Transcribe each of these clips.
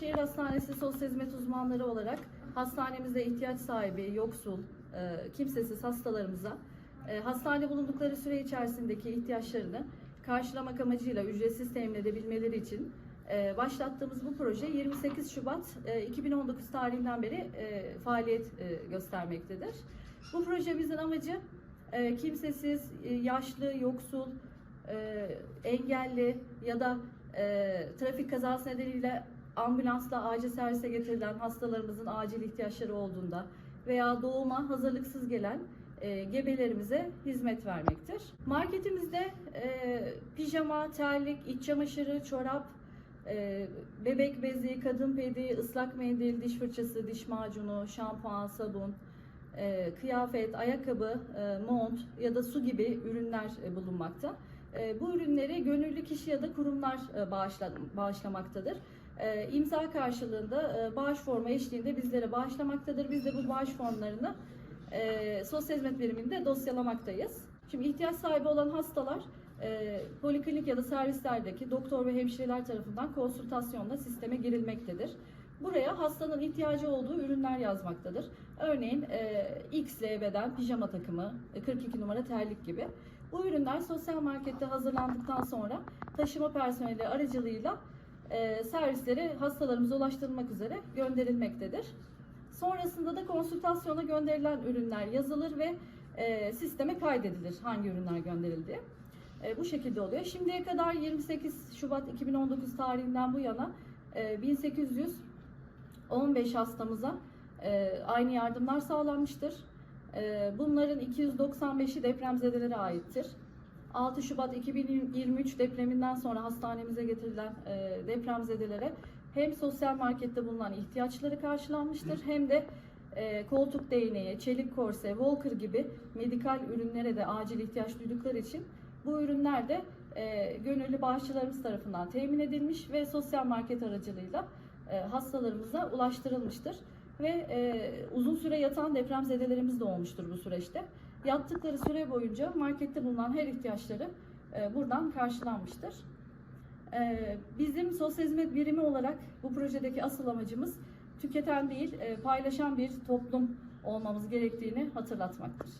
Büyükşehir Hastanesi Sosyal Hizmet Uzmanları olarak hastanemizde ihtiyaç sahibi, yoksul, e, kimsesiz hastalarımıza e, hastane bulundukları süre içerisindeki ihtiyaçlarını karşılamak amacıyla ücretsiz temin edebilmeleri için e, başlattığımız bu proje 28 Şubat e, 2019 tarihinden beri e, faaliyet e, göstermektedir. Bu projemizin amacı e, kimsesiz, e, yaşlı, yoksul, e, engelli ya da e, trafik kazası nedeniyle ambulansla acil servise getirilen hastalarımızın acil ihtiyaçları olduğunda veya doğuma hazırlıksız gelen e, gebelerimize hizmet vermektir. Marketimizde e, pijama, terlik, iç çamaşırı, çorap, e, bebek bezi, kadın pedi, ıslak mendil, diş fırçası, diş macunu, şampuan, sabun, e, kıyafet, ayakkabı, e, mont ya da su gibi ürünler e, bulunmakta. E, bu ürünleri gönüllü kişi ya da kurumlar e, bağışla, bağışlamaktadır. E, imza karşılığında e, bağış formu eşliğinde bizlere bağışlamaktadır. Biz de bu bağış formlarını e, sosyal hizmet biriminde dosyalamaktayız. Şimdi ihtiyaç sahibi olan hastalar e, poliklinik ya da servislerdeki doktor ve hemşireler tarafından konsültasyonla sisteme girilmektedir. Buraya hastanın ihtiyacı olduğu ürünler yazmaktadır. Örneğin e, X beden pijama takımı, e, 42 numara terlik gibi. Bu ürünler sosyal markette hazırlandıktan sonra taşıma personeli aracılığıyla e, servislere hastalarımıza ulaştırılmak üzere gönderilmektedir. Sonrasında da konsültasyona gönderilen ürünler yazılır ve e, sisteme kaydedilir hangi ürünler gönderildiği. E, bu şekilde oluyor. Şimdiye kadar 28 Şubat 2019 tarihinden bu yana e, 1815 hastamıza aynı yardımlar sağlanmıştır. Bunların 295'i depremzedelere aittir. 6 Şubat 2023 depreminden sonra hastanemize getirilen e, depremzedelere hem sosyal markette bulunan ihtiyaçları karşılanmıştır hem de e, koltuk değneği, çelik korse, Walker gibi medikal ürünlere de acil ihtiyaç duydukları için bu ürünler de e, gönüllü bağışçılarımız tarafından temin edilmiş ve sosyal market aracılığıyla e, hastalarımıza ulaştırılmıştır. Ve e, uzun süre yatan depremzedelerimiz de olmuştur bu süreçte. Yattıkları süre boyunca markette bulunan her ihtiyaçları e, buradan karşılanmıştır. E, bizim sosyal hizmet birimi olarak bu projedeki asıl amacımız tüketen değil e, paylaşan bir toplum olmamız gerektiğini hatırlatmaktır.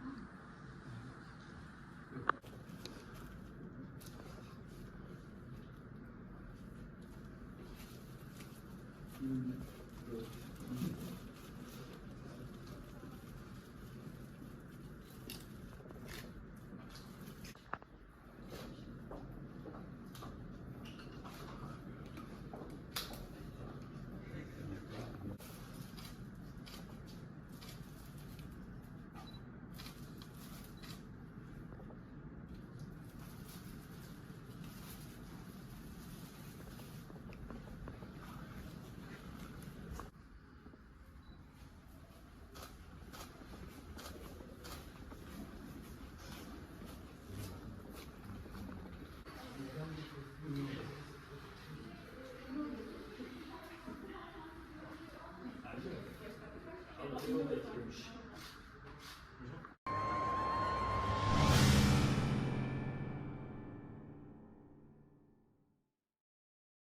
Thank you. 嗯。对